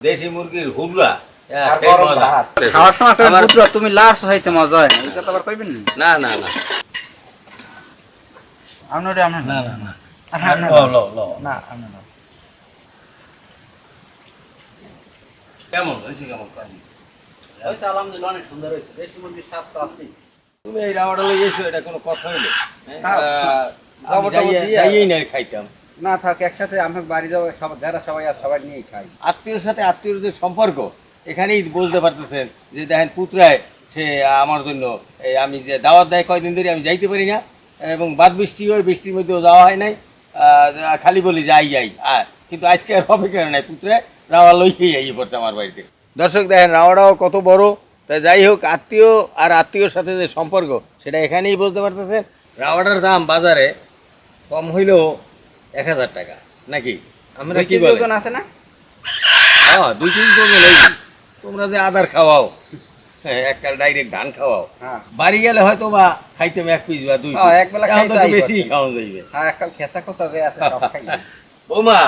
দেশি মুরগির। খাওয়ার সময় করে তুমি লাস্ট হইতে মজা হয় না। এই কথা আবার কইবেন না। না না না। আপনার আপনার না না না। লো, লো, লো। না আপনার কেমন? হয়েছে কেমন কালি? হয়েছে আলহামদুলিল্লাহ অনেক সুন্দর হয়েছে। দেশি মুরগির স্বাদ তো আছেই। তুমি এই রাওয়াটা লই এসো এটা কোনো কথা হইল? হ্যাঁ? খাইতাম। না থাক, একসাথে আমার বাড়ি যাব সব যারা সবাই আর সবাই নিয়েই খাই। আত্মীয়র সাথে আত্মীয়র যে সম্পর্ক, এখানেই বুঝতে পারতেছেন যে দেখেন পুত্রায় সে আমার জন্য আমি যে দাওয়াত দেয় কয়দিন ধরে, আমি যাইতে পারি না, এবং বাদ বৃষ্টি হয় বৃষ্টির মধ্যেও যাওয়া হয় নাই খালি বলি যাই যাই, আর। কিন্তু আজকে আর কেন নাই পুত্রায় রাওয়া লইয়েই আই পড়ছে আমার বাড়িতে। দর্শক, দেখেন, রাওয়াটাও কত বড়। তা যাই হোক, আত্মীয় আর আত্মীয়র সাথে যে সম্পর্ক, সেটা এখানেই বুঝতে পারতেছেন। রাওয়াটার দাম বাজারে কম হইলেও এক হাজার টাকা নাকি? আমরা কি ওজন আছে না? হ্যাঁ দুই তিন তোমরা যে আদার খাওয়াও হ্যাঁ, এককাল ডাইরেক্ট ধান খাওয়াও হ্যাঁ। বাড়ি গেলে হয়তো বা খাইতে এক পিস বা দুই হ্যাঁ, এখন তো খাইতে বেশি খাওয়া যাইবে। হ্যাঁ খেসা খোসা যে আছে সব খাই বৌমা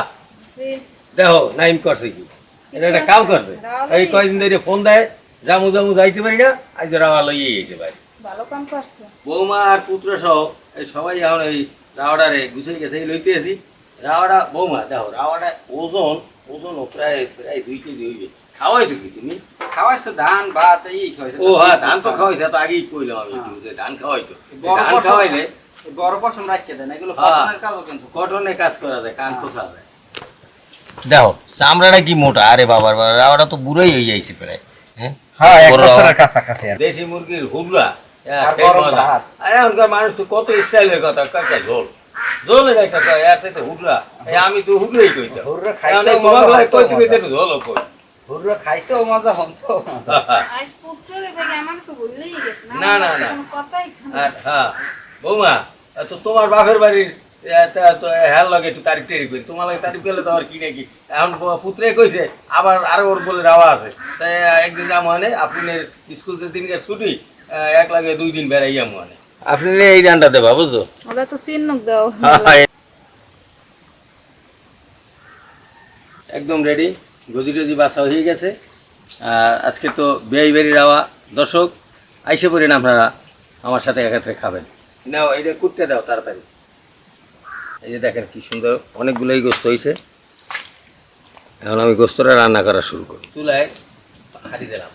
দেখো নাইম করছে কি? এটা একটা কাম করছে। এই কয়দিন ধরে ফোন দেয় জামু জামু যাইতে পারি না আজ রাওয়া লইয়ে গেছে ভাই ভালো কাম করছে। বৌমা আর পুত্র সহ এই সবাই এখন এই রাওয়াটারে গুছিয়ে গেছে এই লইতে আছি। রাওয়াটা বৌমা দেখো রাওয়াটা ওজন ওজন ও প্রায় প্রায় দুই কেজি হইবে। খাওয়াইছো কি তুমি? খাওয়াইছো ধান ভাত এই খাওয়াইছো। ও হ্যাঁ ধান তো খাওয়াইছে তো আগেই কইলাম আমি হ্যাঁ। একটু যে ধান খাওয়াইছো। ধান খাওয়াইলে বড় পশম রাখিয়ে দেন এগুলো হ্যাঁ। কটনের কাজও কিন্তু কটনে কাজ করা যায় কান হ্যাঁ। খোসা যায়। দেখো চামড়াটা কি মোটা? আরে বাবার বাবা রাওয়াটা তো বুড়োই হয়ে যাইছে প্রায় হ্যাঁ? হ্যাঁ এক বছরের কাছাকাছি দেশি মুরগির হুবরা হ্যাঁ, এখনকার মানুষ তো কত স্টাইলের কথা ঝোল। ঝোলের একটা কয় সাথে আমি তো কইতাম কইতে কইতে ঝোলও কই হুররা খাইতেও মজা হতো আজ পুত্রের ব্যাগে আমার তো না, না, না। কোনো কথাই খানা আর হ্যাঁ বৌমা তো তোমার বাপের বাড়ির এ, তা- তো হ্যাঁ লাগে একটু তারিখ টারিখ করি। তোমার লাগে তারিখ করলে তো আমার কি নাকি? এখন পুত্রে কইছে আবার আরও ওর বলে রাওয়া আছে। তাই একদিন যা মানে আপনার স্কুল যে দিনকে ছুটি এক লাগে দুই দিন বেড়াইয়া মানে। আপনি এই রানটা দেবা ওরা তো দাও। একদম রেডি গজি টজি বাসা হয়ে গেছে। আর আজকে তো বেয়াই বেরি রাওয়া। দর্শক আইসে পড়েন আপনারা আমার সাথে একাত্রে খাবেন। নাও এটা কুটতে দাও তাড়াতাড়ি। এই যে দেখেন কি সুন্দর অনেকগুলোই গোস্ত হয়েছে এখন আমি গোস্তটা রান্না করা শুরু করি। চুলায় হাঁড়ি দিলাম।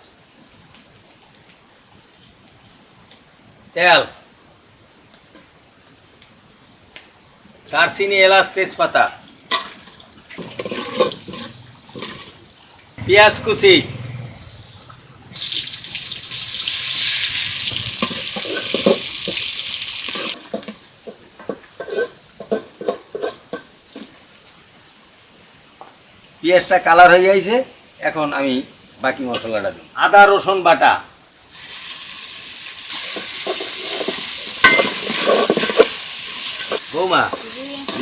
তেল। দারচিনি, এলাচ, তেজপাতা। পেঁয়াজ কুচি। পেঁয়াজটা কালার হয়ে যাইছে এখন আমি বাকি মশলাটা দিই আদা, রসুন বাটা। বৌমা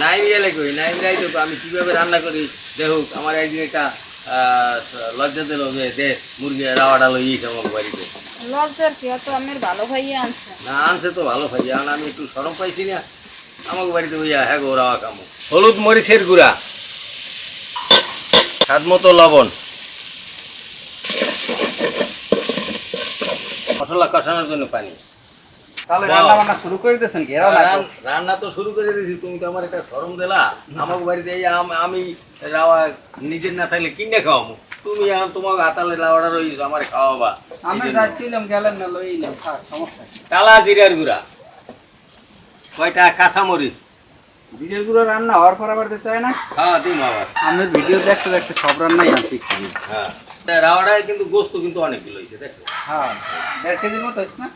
নাইম গেলে কই নাইম যাই তো আমি কীভাবে রান্না করি? দেখুক আমার একদিন একটা লজ্জা দিল যে দে মুরগি রাওয়াটা লইয়েছে আমার বাড়িতে। লজ্জার কি? তো আমার ভালো ভাইয়া আনছে। না আনছে তো ভালো খাই আন আমি একটু সরম পাইছি না। আমাকে বাড়িতে হইয়া হ্যাঁ গো রাওয়া কামো। হলুদ মরিচের গুঁড়া স্বাদ মতো লবণ। মশলা কষানোর জন্য পানি। তাহলে রান্না বান্না শুরু করে দিয়েছেন কি? রান্না তো শুরু করে দিয়েছি তুমি তো আমার একটা দিলা। আমাকে বাড়িতে এই আমি রাওয়া নিজের না থাকলে কিনে খাওয়াবো তুমি হাতালে রাওয়াটা রয়েছে আমার খাওয়াবা। আমি গেলেন না সমস্যা কালা জিরার গুঁড়া। কয়টা? কাঁচামরিচ। গুলো রান্না হওয়ার পর আবার দিতে হয় না? হ্যাঁ দিন আবার। ভিডিও দেখতে দেখতে সব রান্নাই আনছি হ্যাঁ। রাওয়াটায় কিন্তু গোস্ত কিন্তু অনেকগুলো হয়েছে দেখছ? হ্যাঁ দেড় কেজির মতো হচ্ছে না?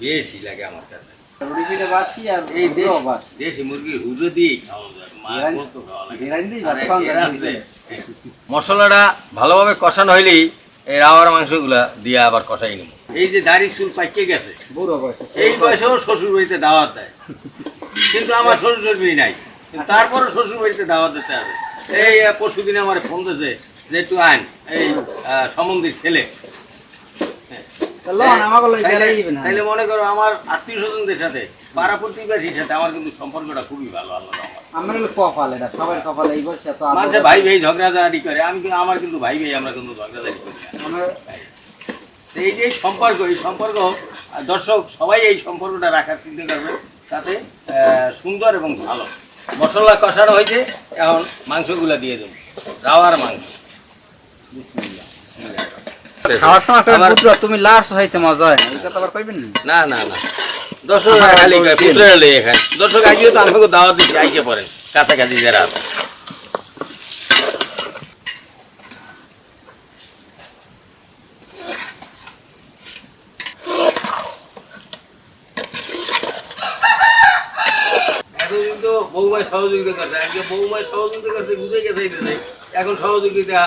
বেশি লাগে আমার কাছে। এই দেশ দেশি মুরগি হুজো দিয়ে। মশলাটা ভালোভাবে কষানো হইলেই এই রাওয়ার মাংসগুলা দিয়ে আবার কষাই নেব। এই যে দাড়ি চুল পাইকে গেছে। এই বয়সেও শ্বশুর বাড়িতে দাওয়াত দেয়। কিন্তু আমার শ্বশুর শাশুড়ি নাই। তারপরে শ্বশুর বাড়িতে দাওয়াত দিতে হবে। এই পরশু দিনে আমার ফোন দিয়েছে যে একটু আইন এই আহ, সম্বন্ধীর ছেলে। তা লন আমাকে লই গেলেই যাবে না। তাইলে মনে করো আমার আত্মীয় স্বজনদের সাথে পাড়া প্রতিবেশীর সাথে আমার কিন্তু সম্পর্কটা খুবই ভালো আল্লাহ আমার হলো কপাল এটা সবার কপাল এই বয়সে এত আদর- ভাই ভাই ঝগড়াঝাড়ি করে আমি আমার কিন্তু ভাই ভাই আমরা কিন্তু ঝগড়াঝাড়ি করি আমার তো এই যে সম্পর্ক এই সম্পর্ক দর্শক সবাই এই সম্পর্কটা রাখার চিন্তা করবে তাতে আহ, সুন্দর এবং ভালো। মশলা কষানো হয়েছে এখন মাংসগুলো দিয়ে দেবো। রাওয়ার মাংস। খাওয়ার সময় পুত্র তুমি লাস্ট হইতে মজা হয় এই কথা আবার কইবেন না না না না। দর্শক খালি পুত্র এলো এখানে দর্শক আজকে তো আমাকে দাওয়াত দিচ্ছে আইকে পড়েন কাছাকাছি যারা আছে। বৌমায় সহযোগিতা করছে আজকে বৌমায় সহযোগিতা করছে বুঝে গেছে এখন সহযোগিতা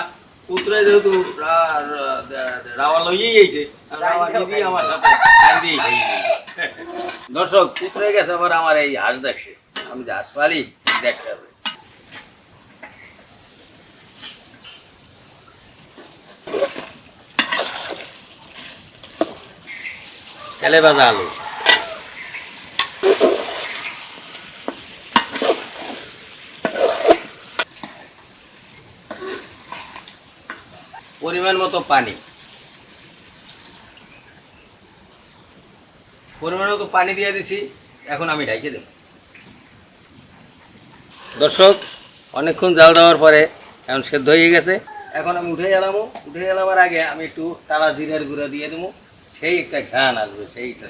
পুত্রে যেহেতু রাওয়া লইয়েই আইছে রাওয়া দিদি আমার সাথে দিয়েই দর্শক পুত্রে গেছে আবার আমার এই হাঁস দেখতে আমি যে হাঁস পালি দেখতে হবে। তেলে ভাজা আলু। পরিমাণ মতো পানি। পরিমাণ মতো পানি দিয়ে দিছি, এখন আমি ঢাইকে দেব। দর্শক, অনেকক্ষণ জাল দেওয়ার পরে এখন সেদ্ধ হয়ে গেছে। এখন আমি উঠে গেলামও উঠে গেলামার আগে আমি একটু টালা জিরার গুঁড়া দিয়ে দেবো। সেই একটা ঘ্রাণ আসবে সেই একটা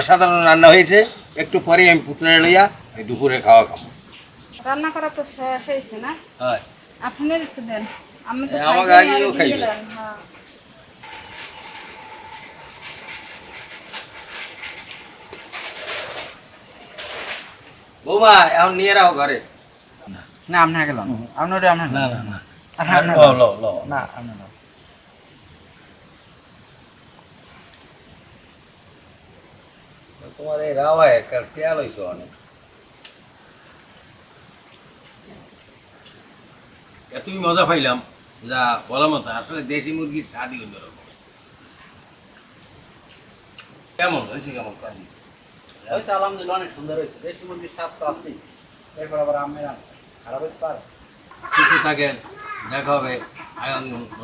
অসাধারণ রান্না হয়েছে। একটু পরে আমি পুত্রে লইয়া এই দুপুরে খাওয়া খাব। রান্না করা তো শেষ হয়েছে না? হয়। আপনি একটু দেন। আমি তো হ্যাঁ, আমাকে আগেও খাইবে। হ্যাঁ। বৌমা এখন নিয়ে রাখো ঘরে। না আপনার গেলাম আপনার আপনার না না না। না। না। তোমার এই রাওয়ায় কেয়াল হয়েছে অনেক। এতই মজা পাইলাম। যা বলা মতো আসলে দেশি মুরগির স্বাদই অন্যরকম। কেমন? হয়েছে কেমন স্বাদই হয়েছে আলহামদুলিল্লাহ অনেক সুন্দর হয়েছে। দেশি মুরগির স্বাদ তো আছেই। এরপর আবার আমের আম। খারাপ হইতে পারে। থাকেন দেখা হবে আগামী নতুন।